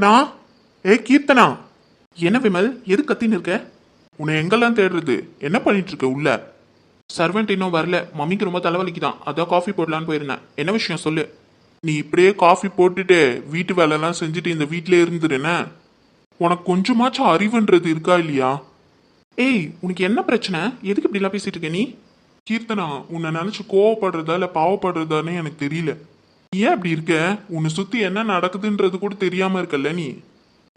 கீர்த்தனா? ஏ கீர்த்தனா. என்ன விமல் எது கத்தின்னு இருக்க? உன்னை எங்கெல்லாம் தேடுறது? என்ன பண்ணிட்டு இருக்க உள்ள? சர்வெண்ட் இன்னும் வரல. மம்மிக்கு ரொம்ப தலைவலிக்குதான். அதான் காஃபி போடலான்னு போயிருந்தேன். என்ன விஷயம் சொல்லு. நீ இப்படியே காஃபி போட்டுட்டு வீட்டு வேலைலாம் செஞ்சுட்டு இந்த வீட்டிலே இருந்துருன உனக்கு கொஞ்சமாச்சும் அறிவுன்றது இருக்கா இல்லையா? ஏய் உனக்கு என்ன பிரச்சனை? எதுக்கு இப்படிலாம் பேசிட்டு இருக்க நீ? கீர்த்தனா உன்னை நினைச்சு கோவப்படுறதா இல்லை பாவப்படுறதான்னு எனக்கு தெரியல. ஏன் அப்படி இருக்க? உன்னை சுத்தி என்ன நடக்குதுன்றது கூட தெரியாம இருக்கல்ல நீ?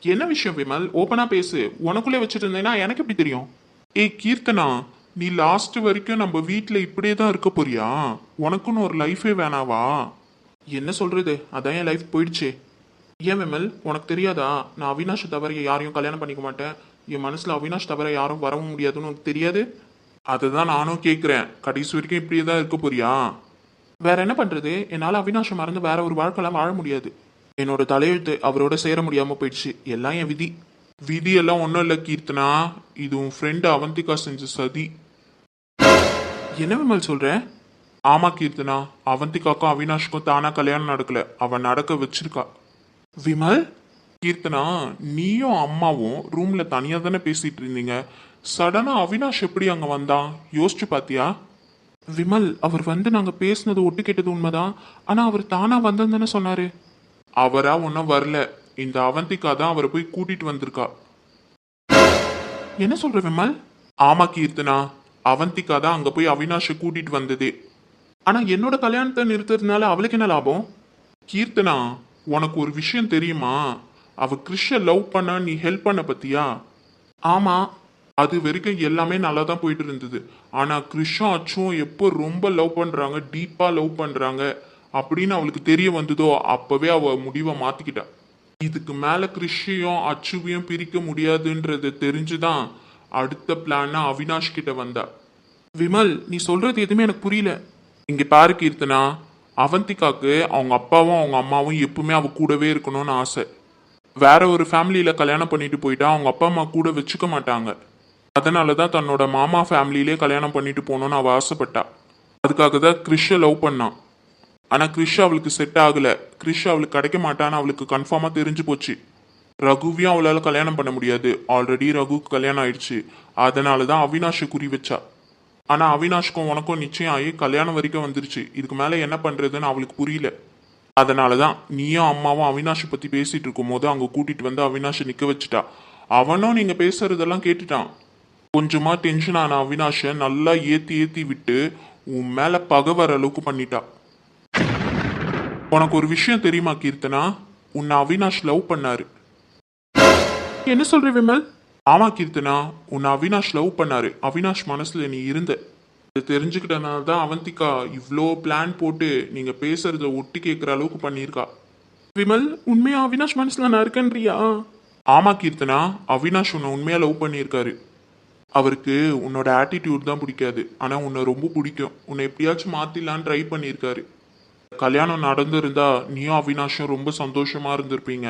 என்ன விஷயம் விமல்? ஓப்பனா பேசு. உனக்குள்ளே வச்சுட்டு இருந்தேன்னா எனக்கு எப்படி தெரியும்? ஏய் கீர்த்தனா நீ லாஸ்ட் வரைக்கும் நம்ம வீட்டில் இப்படியே தான் இருக்க போறியா? உனக்குன்னு ஒரு லைஃபே வேணாவா? என்ன சொல்றது? அதான் என் லைஃப் போயிடுச்சே. ஏன் விமல்? உனக்கு தெரியாதா? நான் அவினாஷை தவிர யாரையும் கல்யாணம் பண்ணிக்க மாட்டேன். என் மனசில் அவினாஷ் தவிர யாரும் வரவும் முடியாதுன்னு உனக்கு தெரியாது? அதை தான் நானும் கேட்குறேன் கடைசி வரைக்கும் இப்படியே தான் இருக்க போறியா? வேற என்ன பண்றது? என்னால் அவினாஷை மறந்து வேற ஒரு வாழ்க்கைலாம் வாழ முடியாது. என்னோட தலையெழுத்து அவரோட சேர முடியாம போயிடுச்சு. எல்லாம் என் விதி. விதி எல்லாம் ஒன்றும் இல்லை கீர்த்தனா. இது உன் ஃப்ரெண்டு அவந்திகா செஞ்ச சதி. என்ன விமல் சொல்ற? ஆமா கீர்த்தனா. அவந்திகாக்கும் அவினாஷ்க்கும் தானா கல்யாணம் நடக்கல. அவன் நடக்க வச்சிருக்கா. விமல்? கீர்த்தனா நீயும் அம்மாவும் ரூம்ல தனியா தானே பேசிட்டு இருந்தீங்க. சடனா அவினாஷ் எப்படி அங்க வந்தான்? யோசிச்சு பாத்தியா? விமல் அவர் வந்து நாங்க பேசினது ஒட்டு கேட்டது உண்மைதான். ஆனா அவர் தானா வந்ததுன்னு தானே சொன்னாரு. அவரா ஒன்னும் வரல. இந்த அவந்திகா தான் அவரை போய் கூட்டிட்டு வந்திருக்கா. என்ன சொல்ற விமல்? ஆமா கீர்த்தனா. அவந்திகா தான் அங்க போய் அவினாஷை கூட்டிட்டு வந்ததே. ஆனா என்னோட கல்யாணத்தை நிறுத்துறதுனால அவளுக்கு என்ன லாபம்? கீர்த்தனா உனக்கு ஒரு விஷயம் தெரியுமா? அவ கிறிஷ லவ் பண்ண நீ ஹெல்ப் பண்ண பத்தியா? ஆமா. அது வரைக்கும் எல்லாமே நல்லா தான் போயிட்டு இருந்தது ஆனால் கிறிஷும் அச்சும் எப்போ ரொம்ப லவ் பண்ணுறாங்க டீப்பாக லவ் பண்ணுறாங்க அப்படின்னு அவளுக்கு தெரிய வந்ததோ அப்போவே அவள் முடிவை மாற்றிக்கிட்டா இதுக்கு மேலே கிருஷியும் அச்சுவையும் பிரிக்க முடியாதுன்றது தெரிஞ்சுதான் அடுத்த பிளான்னா அவினாஷ் கிட்ட வந்தா. விமல் நீ சொல்றது எதுவுமே எனக்கு புரியல. இங்க பாரு கீர்த்தனா அவந்திகாக்கு அவங்க அப்பாவும் அவங்க அம்மாவும் எப்பவுமே அவ கூடவே இருக்கணும்னு ஆசை. வேற ஒரு ஃபேமிலியில கல்யாணம் பண்ணிட்டு போயிட்டா அவங்க அப்பா அம்மா கூட வச்சுக்க மாட்டாங்க. அதனால தான் தன்னோட மாமா ஃபேமிலியிலே கல்யாணம் பண்ணிட்டு போகணும்னு அவள் ஆசைப்பட்டா. அதுக்காக தான் கிறிஷை லவ் பண்ணான் ஆனால் கிறிஷ் அவளுக்கு செட் ஆகலை. கிறிஷ் அவளுக்கு கிடைக்க மாட்டான்னு அவளுக்கு கன்ஃபார்மாக தெரிஞ்சு போச்சு. ரகுவையும் அவளால் கல்யாணம் பண்ண முடியாது. ஆல்ரெடி ரகுக்கு கல்யாணம் ஆயிடுச்சு. அதனால தான் அவினாஷை குறி வச்சா. ஆனால் அவினாஷ்க்கும் உனக்கும் நிச்சயம் ஆகி கல்யாணம் வரைக்கும் வந்துருச்சு. இதுக்கு மேலே என்ன பண்ணுறதுன்னு அவளுக்கு புரியல. அதனாலதான் நீயும் அம்மாவும் அவினாஷை பற்றி பேசிகிட்டு இருக்கும் போது அங்க வந்து அவினாஷை நிற்க வச்சுட்டா. அவனும் நீங்கள் பேசுறதெல்லாம் கேட்டுட்டான். கொஞ்சமா டென்ஷன் ஆன அவினாஷை நல்லா ஏத்தி ஏத்தி விட்டு உன் மேல பகை வர அளவுக்கு பண்ணிட்டா. உனக்கு ஒரு விஷயம் தெரியுமா கீர்த்தனா? உன்னை அவினாஷ் லவ் பண்ணாரு. என்ன சொல்ற விமல்? ஆமா கீர்த்தனா உன்னை அவினாஷ் லவ் பண்ணாரு. அவினாஷ் மனசுல நீ இருந்த. இது தெரிஞ்சுக்கிட்டனால தான் அவந்திகா இவ்வளோ பிளான் போட்டு நீங்க பேசுறத ஒட்டி கேட்குற அளவுக்கு பண்ணியிருக்கா. விமல் உண்மையா அவினாஷ் மனசுல நான் இருக்கேன்றியா? ஆமா கீர்த்தனா அவினாஷ் உன்னை உண்மையா லவ் பண்ணியிருக்காரு. அவருக்கு உன்னோட ஆட்டிடியூட் தான் பிடிக்காது. ஆனால் உன்னை ரொம்ப பிடிக்கும். உன்னை எப்படியாச்சும் மாற்றிடலான்னு ட்ரை பண்ணியிருக்காரு. கல்யாணம் நடந்திருந்தா நீயும் அவினாஷும் ரொம்ப சந்தோஷமாக இருந்திருப்பீங்க.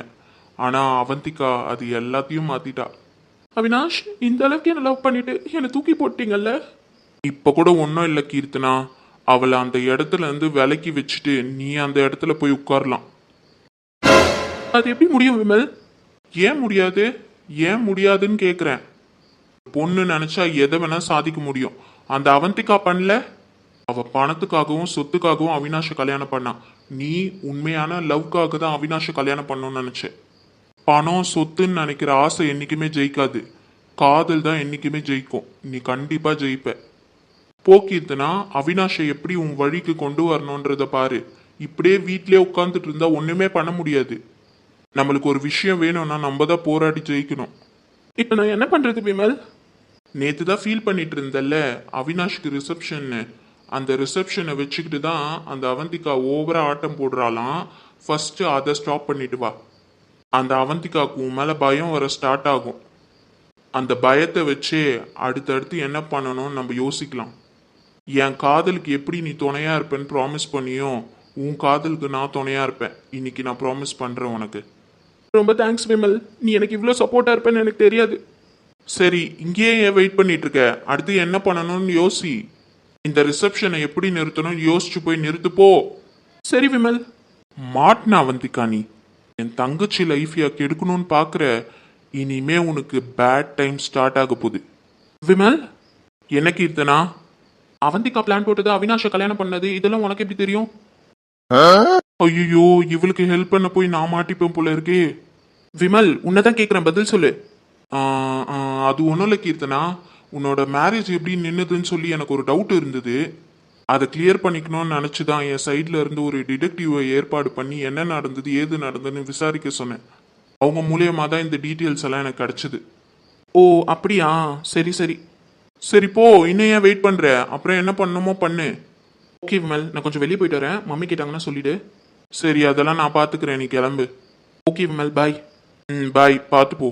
ஆனால் அவந்திகா அது எல்லாத்தையும் மாற்றிட்டா அவினாஷ் இந்த அளவுக்கு என்ன லவ் பண்ணிட்டு என்னை தூக்கி போட்டீங்கல்ல? இப்போ கூட ஒன்றும் இல்லை கீர்த்தனா. அவளை அந்த இடத்துல இருந்து விலக்கி வச்சுட்டு நீ அந்த இடத்துல போய் உட்காரலாம். அது எப்படி முடியும் விமல்? ஏன் முடியாது? ஏன் முடியாதுன்னு கேட்குறேன் பொண்ணு நினைச்சா எதை வேணா சாதிக்க முடியும். அந்த அவந்திகா பண்ணல? அவ பணத்துக்காகவும் சொத்துக்காகவும் அவினாஷ கல்யாணம் பண்ணா. நீ உண்மையான லவ்க்காக தான் அவினாஷ கல்யாணம் பண்ணணும்னு நினைச்ச. பணம் சொத்துன்னு நினைக்கிற ஆசை என்னைக்குமே ஜெயிக்காது. காதல் தான் என்னைக்குமே ஜெயிக்கும். நீ கண்டிப்பா ஜெயிப்ப. போக்கீர்த்தனா அவினாஷை எப்படி உன் வழிக்கு கொண்டு வரணுன்றத பாரு. இப்படியே வீட்லயே உட்காந்துட்டு இருந்தா ஒண்ணுமே பண்ண முடியாது. நம்மளுக்கு ஒரு விஷயம் வேணும்னா நம்ம தான் போராடி ஜெயிக்கணும். இப்போ நான் என்ன பண்றது பிமல் நேற்று தான் ஃபீல் பண்ணிட்டு இருந்தல்ல அவினாஷ்க்கு ரிசப்ஷன்னு அந்த ரிசப்ஷனை வச்சுக்கிட்டு தான் அந்த அவந்திகா ஓவராக ஆட்டம் போடுறாளாம். ஃபஸ்ட்டு அதை ஸ்டாப் பண்ணிட்டு வா. அந்த அவந்திகாக்கு உன் மேலே பயம் வர ஸ்டார்ட் ஆகும். அந்த பயத்தை வச்சே அடுத்தடுத்து என்ன பண்ணணும்னு நம்ம யோசிக்கலாம். என் காதலுக்கு எப்படி நீ துணையாக இருப்பேன்னு ப்ராமிஸ் பண்ணியோ உன் காதலுக்கு நான் துணையாக இருப்பேன். இன்னைக்கு நான் ப்ராமிஸ் பண்ணுறேன் உனக்கு. ரொம்ப தேங்க்ஸ் விமல். நீ எனக்கு இவ்வளோ சப்போர்ட்டாக இருப்பேன்னு எனக்கு தெரியாது. சரி இங்கேயே ஏன் வெயிட் பண்ணிட்டு இருக்க அடுத்து என்ன பண்ணணும்னு யோசி. இந்த ரிசப்ஷனை எப்படி நிறுத்தணும்னு யோசிச்சு போய் நிறுத்து போ. சரி விமல். மாட்டினா அவந்திகா நீ? என் தங்கச்சி லைஃபியா கெடுக்கணும்னு பார்க்குற இனிமே உனக்கு பேட் டைம் ஸ்டார்ட் ஆக போகுது. விமல் என்ன கீர்த்தனா? அவந்திகா பிளான் போட்டது அவினாஷை கல்யாணம் பண்ணது. இதெல்லாம் உனக்கு எப்படி தெரியும்? ஐயோ இவளுக்கு ஹெல்ப் பண்ண போய் நான் மாட்டிப்பேன் போல இருக்கே. விமல் உன்னதான் கேட்குறேன் பதில் சொல்லு. அது ஒன்றும் இல்லை கீர்த்தனா. உன்னோட மேரேஜ் எப்படி நின்றுதுன்னு சொல்லி எனக்கு ஒரு டவுட் இருந்தது. அதை கிளியர் பண்ணிக்கணும்னு நினச்சி தான் என் சைடில் இருந்து ஒரு டிடெக்டிவை ஏற்பாடு பண்ணி என்ன நடந்தது ஏது நடந்ததுன்னு விசாரிக்க சொன்னேன். அவங்க மூலியமாக தான் இந்த டீட்டெயில்ஸ் எல்லாம் எனக்கு கிடச்சிது. ஓ அப்படியா? சரி சரி. சரி போ. இன்னும் ஏன் வெயிட் பண்ணுற அப்புறம் என்ன பண்ணணுமோ பண்ணு. ஓகே விமல். நான் கொஞ்சம் வெளியே போயிட்டு வரேன். மம்மி கேட்டாங்கன்னா சொல்லிவிடு சரி அதெல்லாம் நான் பார்த்துக்கிறேன் நீ கிளம்பு. ஓகே விமல். பாய் ம் பாய் பார்த்து போ.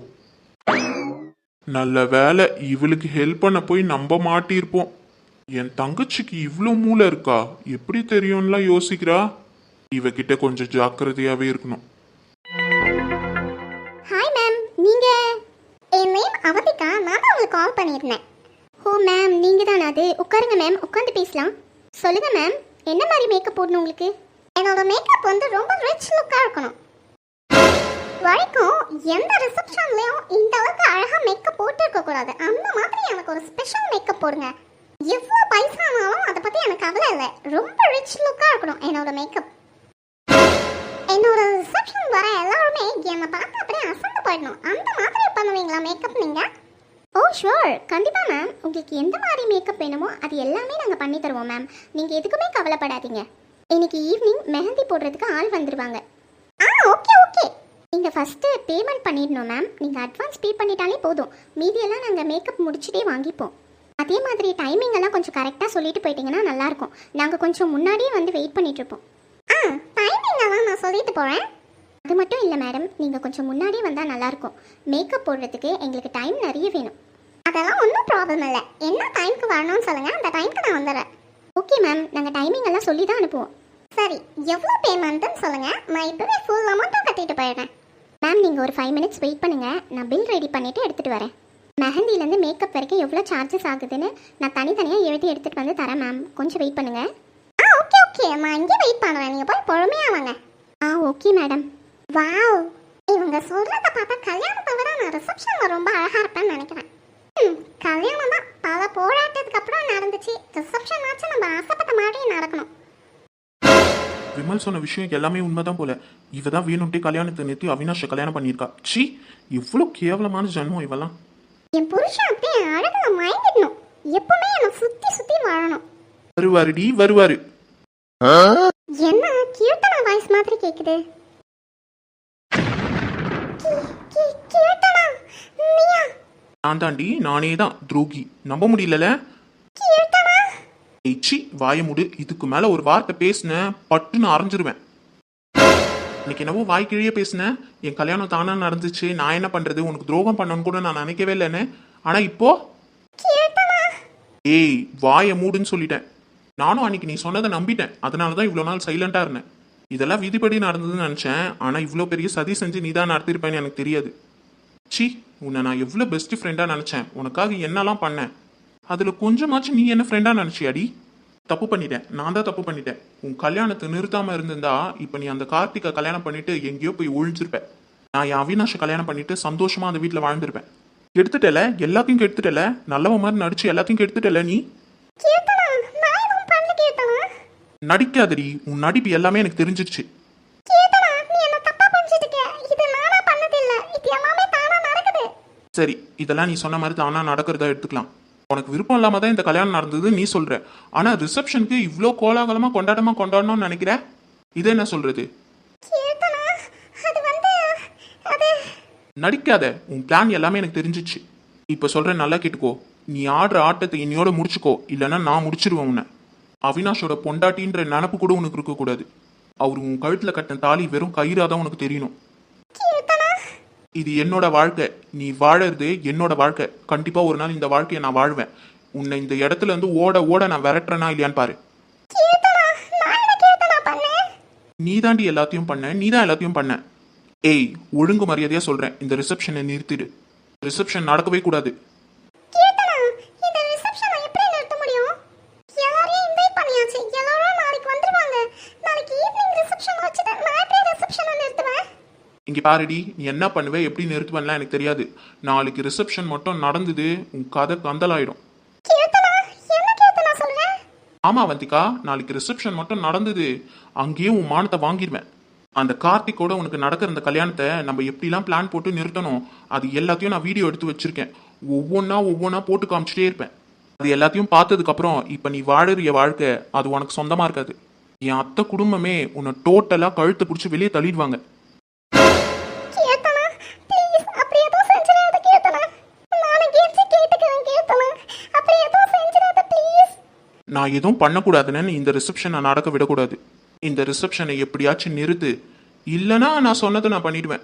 நல்ல வேலை இவளுக்கு ஹெல்ப் பண்ண போய் நம்ப மாட்டியிருப்போம். என் தங்கச்சிக்கு இவ்வளோ மூளை இருக்கா? எப்படி தெரியும்லாம் யோசிக்கிறா? இவகிட்ட கொஞ்சம் ஜாக்கிரதையாவே இருக்கணும். ஹாய் மேம் நீங்க? என் நேம் அவதிகா நான் தான் உங்களுக்கு கால் பண்ணியிருந்தேன். ஓ மேம் நீங்க தான் அது? உட்காருங்க மேம் உட்காந்து பேசலாம். சொல்லுங்க மேம் என்ன மாதிரி மேக்கப் போடணும் உங்களுக்கு? என்னோட மேக்கப் வந்து ரொம்ப ரிச் லுக்காக இருக்கணும். வரைக்கும் எந்த ரிசப்ஷன்லயும் இந்த அளவுக்கு அழகா மேக்கப் போட்டு கூடாது. அந்த மாதிரி எனக்கு ஒரு ஸ்பெஷல் மேக்கப் போடுங்க. எவ்வளோ பைசானாலும் அதை பத்தி எனக்கு கவலை இல்லை. ரொம்ப ரிச் லுக்கா இருக்கணும் என்னோட மேக்கப் என்னோட ரிசப்ஷன் வர எல்லாருமே என்னை பார்த்து அப்படியே அசந்து போயிடணும். அந்த மாதிரி பண்ணுவீங்களா மேக்கப் நீங்க? ஓ ஷுவர் கண்டிப்பாக மேம் உங்களுக்கு எந்த மாதிரி மேக்கப் வேணுமோ அது எல்லாமே நாங்கள் பண்ணி தருவோம் மேம் நீங்கள் எதுக்குமே கவலைப்படாதீங்க. இன்னைக்கு ஈவினிங் மெஹந்தி போடுறதுக்கு ஆள் வந்துடுவாங்க நீங்கள் ஃபஸ்ட்டு பேமெண்ட் பண்ணிடணும் மேம் நீங்கள் அட்வான்ஸ் பே பண்ணிட்டாலே போதும். மீதியெல்லாம் நாங்கள் மேக்கப் முடிச்சுட்டே வாங்கிப்போம். அதே மாதிரி டைமிங் எல்லாம் கொஞ்சம் கரெக்டாக சொல்லிட்டு போயிட்டீங்கன்னா நல்லாயிருக்கும். நாங்கள் கொஞ்சம் முன்னாடியே வந்து வெயிட் பண்ணிட்டு இருப்போம் ஆ டைமிங் எல்லாம் நான் சொல்லிட்டு போகிறேன் அது மட்டும் இல்லை மேடம் நீங்கள் கொஞ்சம் முன்னாடியே வந்தால் நல்லாயிருக்கும். மேக்கப் போடுறதுக்கு எங்களுக்கு டைம் நிறைய வேணும். அதெல்லாம் ஒன்றும் ப்ராப்ளம் இல்லை. என்ன டைம்க்கு வரணும்னு சொல்லுங்கள் அந்த டைம்க்கு நான் வந்துடுறேன். ஓகே மேம் நாங்கள் டைமிங் எல்லாம் சொல்லி தான் அனுப்புவோம். சரி எவ்வளோ பேமெண்ட்டுன்னு சொல்லுங்கள் நான் இப்போவே ஃபுல் அமௌண்ட்டும் கட்டிட்டு போயிடுறேன். மேம் நீங்கள் ஒரு ஃபைவ் மினிட்ஸ் வெயிட் பண்ணுங்கள் நான் பில் ரெடி பண்ணிவிட்டு எடுத்துகிட்டு வரேன். மெஹந்திலேருந்து மேக்கப் வரைக்கும் எவ்வளோ சார்ஜஸ் ஆகுதுன்னு நான் தனித்தனியாக எழுதி எடுத்துகிட்டு வந்து தரேன் மேம் கொஞ்சம் வெயிட் பண்ணுங்கள் ஆ ஓகே ஓகே அம்மா. இங்கே வெயிட் பண்ணுறேன் நீங்கள் போய் பொறுமையாக வாங்க. ஆ ஓகே மேடம் வாவ் இவங்க சொல்கிறத பார்த்தா கல்யாணத்தை விட நான் ரிசப்ஷனில் ரொம்ப அழகாக இருப்பேன்னு நினைக்கிறேன். ம் கல்யாணம் தான். பல போராட்டத்துக்கு அப்புறம் நடந்துச்சு. ரிசப்ஷன் ஆச்சு நம்ம ஆசைப்பட்ட மாதிரி நடக்கணும். விமல் சொன்ன விஷயம் எல்லாமே உண்மைதான் போல. இவ தான் வேணும்ட்டே கல்யாணத்தை நிறுத்தி அவினாஷை கல்யாணம் பண்ணியிருக்கா. சி இவ்வளோ கேவலமான ஜன்மம் இவெல்லாம். என் புருஷன் அப்படியே அழகுல மயங்கிடணும். எப்பவுமே என்னை சுற்றி சுற்றி வாழணும். வருவாருடி வருவாரு. என்ன கீர்த்தனா வாய்ஸ் மாதிரி கேக்குது? கீ- கீ- கீர்த்தனா நீயா? நான் தாண்டி நானே தான் துரோகி. நம்ப முடியலல? கீர்த்தனா ஏச்சி வாய முடு இதுக்கு மேல ஒரு வார்த்தை பேசினேன் பட்டுன்னு அரைஞ்சிருவேன். இன்னைக்கு என்னவோ வாய் கிழிய பேசினேன் என் கல்யாணம் தானா நடந்துச்சு நான் என்ன பண்றது உனக்கு துரோகம் பண்ணணும்னு கூட நான் நினைக்கவே இல்லைன்னு. ஆனா இப்போ? ஏய் வாயை மூடுன்னு சொல்லிட்டேன். நானும் அன்னைக்கு நீ சொன்னதை நம்பிட்டேன். அதனால தான் இவ்வளோ நாள் சைலண்டாக இருந்தேன். இதெல்லாம் விதிப்படி நடந்ததுன்னு நினச்சேன். ஆனால் இவ்வளோ பெரிய சதி செஞ்சு நீ தான் நடத்திருப்பேன்னு எனக்கு தெரியாது. சி உன்னை நான் எவ்வளோ பெஸ்ட் ஃப்ரெண்டாக நினச்சேன். உனக்காக என்னெல்லாம் பண்ணேன்? அதில் கொஞ்சமாச்சும் நீ என்ன ஃப்ரெண்டாக நினச்சியாடி? தப்பு பண்ணிட்டேன். நான் தான் தப்பு பண்ணிட்டேன். உன் கல்யாணத்தை நிறுத்தாமல் இருந்திருந்தா இப்போ நீ அந்த கார்த்திகை கல்யாணம் பண்ணிட்டு எங்கேயோ போய் ஒழிஞ்சிருப்ப நான் என் அவினாஷை கல்யாணம் பண்ணிட்டு சந்தோஷமா அந்த வீட்டில் வாழ்ந்திருப்பேன். கெடுத்துட்டல? எல்லாத்தையும் கெடுத்துட்டல? நல்லவ மாதிரி நடிச்சு எல்லாத்தையும் கெடுத்துட்டல நீ? நடிக்காதடி. உன் நடிப்பு எல்லாமே எனக்கு தெரிஞ்சிருச்சு. சரி இதெல்லாம் நீ சொன்ன மாதிரி தானா நடக்கிறதா எடுத்துக்கலாம். உனக்கு விருப்பம் இல்லாம தான் இந்த கல்யாணம் நடந்தது நீ சொல்ற. ஆனா ரிசப்ஷனுக்கு இவ்வளோ கோலாகலமா கொண்டாட்டமா கொண்டாடணும்னு நினைக்கிற? இது என்ன அது நடிக்காத. உன் பிளான் எல்லாமே எனக்கு தெரிஞ்சிச்சு. இப்போ சொல்றேன் நல்லா கேட்டுக்கோ. நீ ஆடுற ஆட்டத்தை இன்னையோட முடிச்சுக்கோ. இல்லைன்னா நான் முடிச்சிருவேன் உன்னை. அவினாஷோட பொண்டாட்டின்ற நினப்பு கூட உனக்கு இருக்கக்கூடாது. அவர் உன் கழுத்தில் கட்டின தாலி வெறும் கயிறாக தான் உனக்கு தெரியணும். இது என்னோட வாழ்க்கை. நீ வாழறது என்னோட வாழ்க்கை. கண்டிப்பா ஒரு நாள் இந்த வாழ்க்கையை நான் வாழ்வேன். உன்னை இந்த இடத்துல இருந்து ஓட ஓட நான் விரட்டுறேனா இல்லையான்னு பாரு. கீர்த்தனா நான் என்ன கீர்த்தனா பண்ணேன்? நீ தாண்டி எல்லாத்தையும் பண்ண நீ தான் எல்லாத்தையும் பண்ண. ஏய் ஒழுங்கு மரியாதையா சொல்றேன். இந்த ரிசப்ஷனை நிறுத்திடு. ரிசப்ஷன் நடக்கவே கூடாது கீர்த்தனா இந்த ரிசப்ஷனை எப்படி நிறுத்த முடியும் எல்லாரையும் இன்வைட் பண்ணியாச்சு எல்லாரும் நாளைக்கு வந்துருவாங்க நாளைக்கு ஈவினிங் ரிசப்ஷன் வச்சுட்டு நான் எப்படி ரிசப்ஷனை நிறுத்துவேன் இங்க பாருடி நீ என்ன பண்ணுவ எப்படி நிறுத்துவேன்லாம் எனக்கு தெரியாது. நாளைக்கு ரிசப்ஷன் மட்டும் நடந்தது உன் கதை கந்தலாயிடும். கீர்த்தனா என்ன கீர்த்தனா சொல்ற? ஆமா வந்திகா நாளைக்கு ரிசப்ஷன் மட்டும் நடந்தது அங்கேயே உன் மானத்தை வாங்கிடுவேன். அந்த கார்த்திக்கோட உனக்கு நடக்கிற இந்த கல்யாணத்தை நம்ம எப்படிலாம் பிளான் போட்டு நிறுத்தணும் அது எல்லாத்தையும் நான் வீடியோ எடுத்து வச்சிருக்கேன். ஒவ்வொன்றா ஒவ்வொன்றா போட்டு காமிச்சிட்டே இருப்பேன். அது எல்லாத்தையும் பார்த்ததுக்கு அப்புறம் இப்போ நீ வாழறிய வாழ்க்கை அது உனக்கு சொந்தமா இருக்காது. என் அத்தை குடும்பமே உன்னை டோட்டலா கழுத்தை பிடிச்சி வெளியே தள்ளிடுவாங்க. நான் எதுவும் பண்ணக்கூடாதுன்னு இந்த ரிசப்ஷனை நடக்க விடக்கூடாது. இந்த ரிசப்ஷனை எப்படியாச்சும் நிறுத்து. இல்லைன்னா நான் சொன்னதை நான் பண்ணிடுவேன்.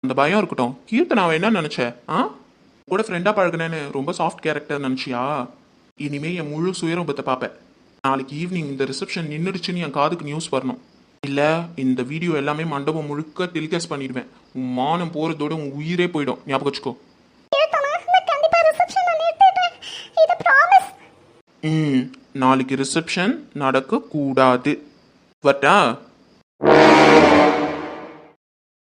அந்த பயம் இருக்கட்டும். கீர்த்தனாவை என்ன நினைச்ச? ஆ? கூட ஃப்ரெண்டாக பழகினேன்னு ரொம்ப சாஃப்ட் கேரக்டர் நினச்சியா? இனிமே என் முழு சுயரூபத்தை பார்ப்பேன். நாளைக்கு ஈவினிங் இந்த ரிசப்ஷன் நின்றுடுச்சுன்னு என் காதுக்கு நியூஸ் வரணும். இல்லை இந்த வீடியோ எல்லாமே மண்டபம் முழுக்க டெலிகாஸ்ட் பண்ணிடுவேன். உன் மானம் போகிறதோட உன் உயிரே போயிடும். ஞாபகம் வச்சுக்கோ. ம் நாளைக்கு ரிசப்ஷன் நடக்கக்கூடாது. வட்டா